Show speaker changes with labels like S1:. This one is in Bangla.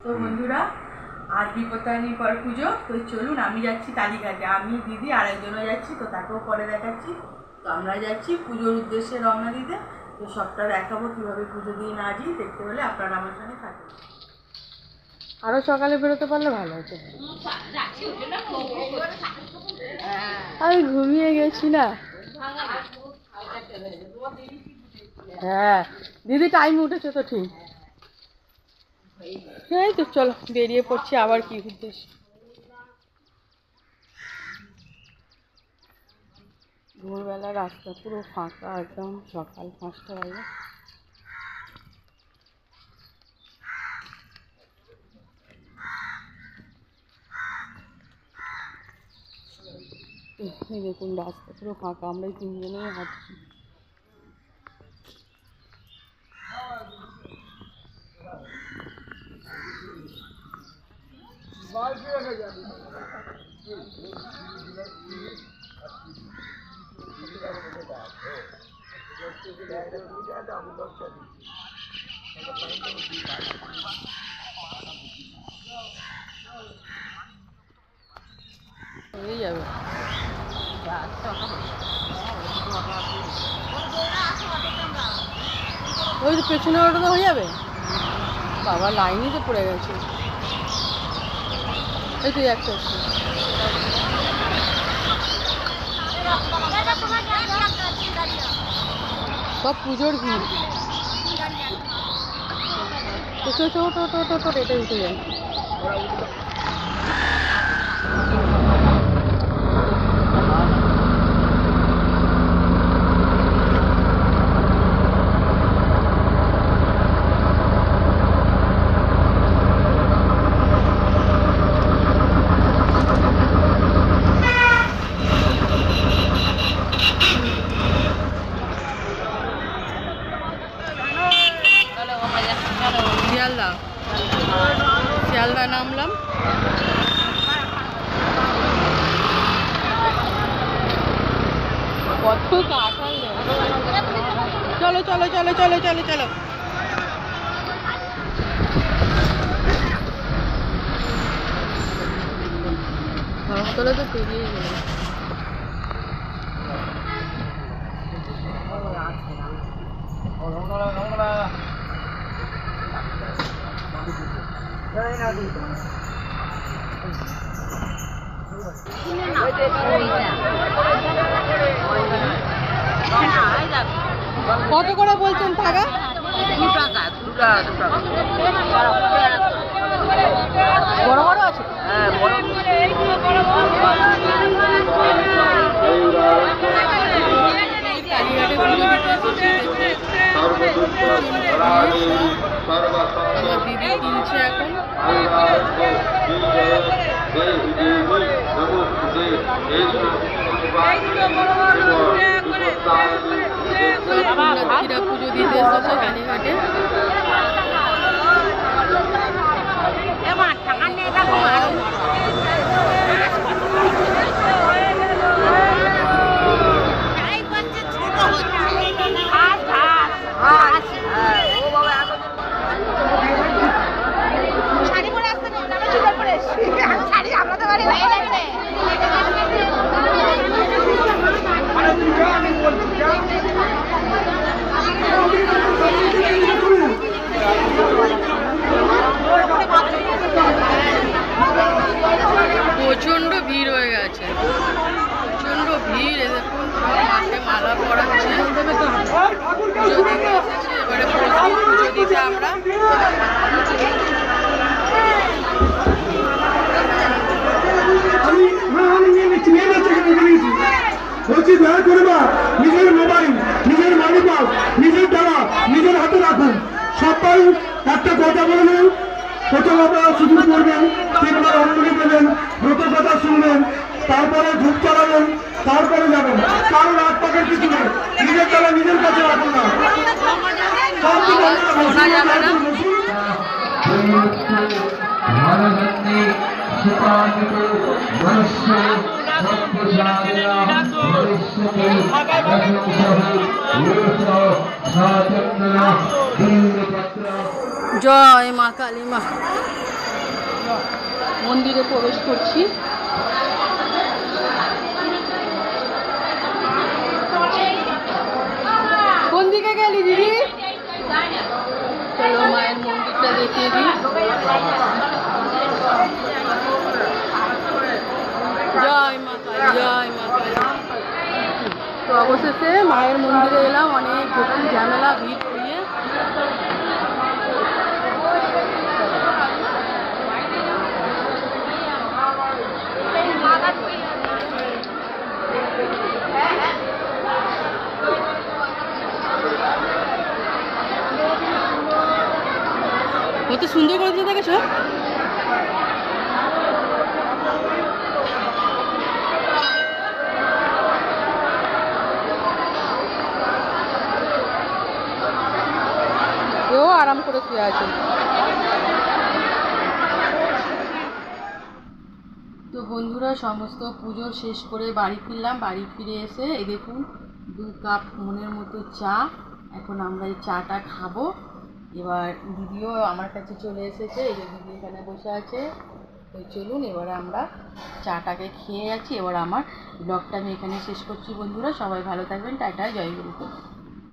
S1: তো বন্ধুরা, আজ বিপত্তারিণী পর পুজো, তো চলুন আমি যাচ্ছি কালীঘাটে আমি, দিদি আর একজনও যাচ্ছি, তো তাকেও পরে দেখাচ্ছি। তো আমরা যাচ্ছি পুজোর উদ্দেশ্যে রওনা দিতে। তো সবটা দেখাবো কীভাবে পুজো দিয়ে না যাই দেখতে হলে আপনারা আমার সঙ্গে থাকুন। আরও সকালে বেরোতে পারলে ভালো হতো। আমি ঘুমিয়ে গেছি না। হ্যাঁ দিদি টাইম উঠেছে তো ঠিক। এই তো চলো, বেরিয়ে পড়ছি, আবার কি উদ্দেশ্য? ভোরবেলা রাস্তা পুরো ফাঁকা, একদম সকাল পাঁচটা বাজে। দেখুন, রাস্তা পুরো ফাঁকা আমরা তিনজনেই হাঁটছি। হয়ে যাবে ওই তো পেছনে ওটা তো হয়ে যাবে? বাবা লাইনই তো পড়ে গেছে। তো একটা। সব পুজোর ভিড় তো চো চো টো টো টো টো এটা উঠে যায় শিয়ালদা। শিয়ালদা নামলাম। কত চলো চলো চলো চলো চলো চলো। ধর্মতলা তো পেরিয়ে গেল কত করে বলছেন টাকা? বড় বড় আছে? কালীঘাটে পুজো দিতে এসেছি। আমার দিদি কিনছে এখন পুজো দিতে এসেছে কালীঘাটে প্রচণ্ড ভিড় হয়ে গেছে প্রচণ্ড ভিড় এ দেখুন সব মাকে মালা পরাচ্ছে পুজো দিতে এসেছে এবারে প্রথম পুজো দিতে আমরা
S2: আমি হ্যাঁ আমি নিয়ে নিচ্ছি নিয়ে যাচ্ছি এখানে নিয়ে নিচ্ছি বলছি, দয়া করে বা, নিজের মোবাইল, নিজের মানি পাস নিজের টাকা নিজের হাতে রাখুন। সবাই একটা কথা বলবেন প্রথম আপনারা শুধু করবেন, তিনবার অঙ্গুলি দেবেন ব্রত কথা শুনবেন, তারপরে ধূপ চালাবেন, তারপরে যাবেন কারণ হাত পাকের কিছু নেই নিজের টাকা নিজের কাছে রাখুন না সব কিছু আপনারা
S1: শোনা যাবে না।
S3: ধনধন্যে সুপানিত মনুষ্য সত্যসাধনা ভবিষ্যতে দশংসহ
S1: জয় মা কালী মা। মন্দিরে প্রবেশ করছি কোন দিকে গেলি দিদি চলো মায়ের মন্দিরটা দেখিয়ে দিই। জয় মা জয় মা তো অবশেষে মায়ের মন্দিরে এলাম, অনেক ঝামেলা, ভিড়। কত সুন্দর করেছে দেখেছ ও, আরাম করে শুয়ে আছে। তো বন্ধুরা, সমস্ত পুজো শেষ করে বাড়ি ফিরলাম। বাড়ি ফিরে এসে এই দেখুন, দু কাপ মনের মতো চা। এখন আমরা এই চাটা খাব। এবার দিদিও আমার কাছে চলে এসেছে, এই যে দিদি এখানে বসে আছে। তো চলুন, এবার আমরা চাটাকে খেয়ে আছি এবার আমার ব্লগটা আমি এখানে শেষ করছি বন্ধুরা, সবাই ভালো থাকবেন, টাটা, জয় গুরু।